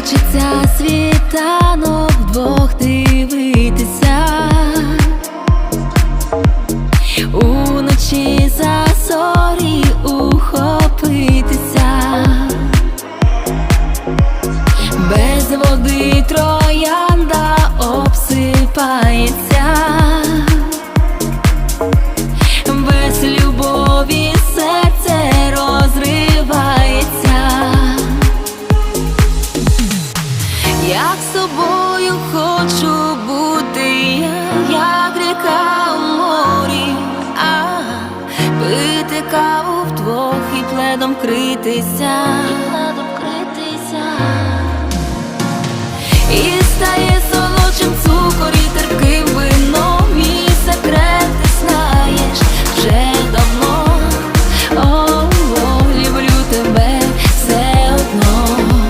Хочеться світанок вдвох дивитися, уночі за зорі ухопитися, без води троянда Як з тобою хочу бути я, як ріка у морі, а пити каву вдвох і пледом критися. і пледом критися.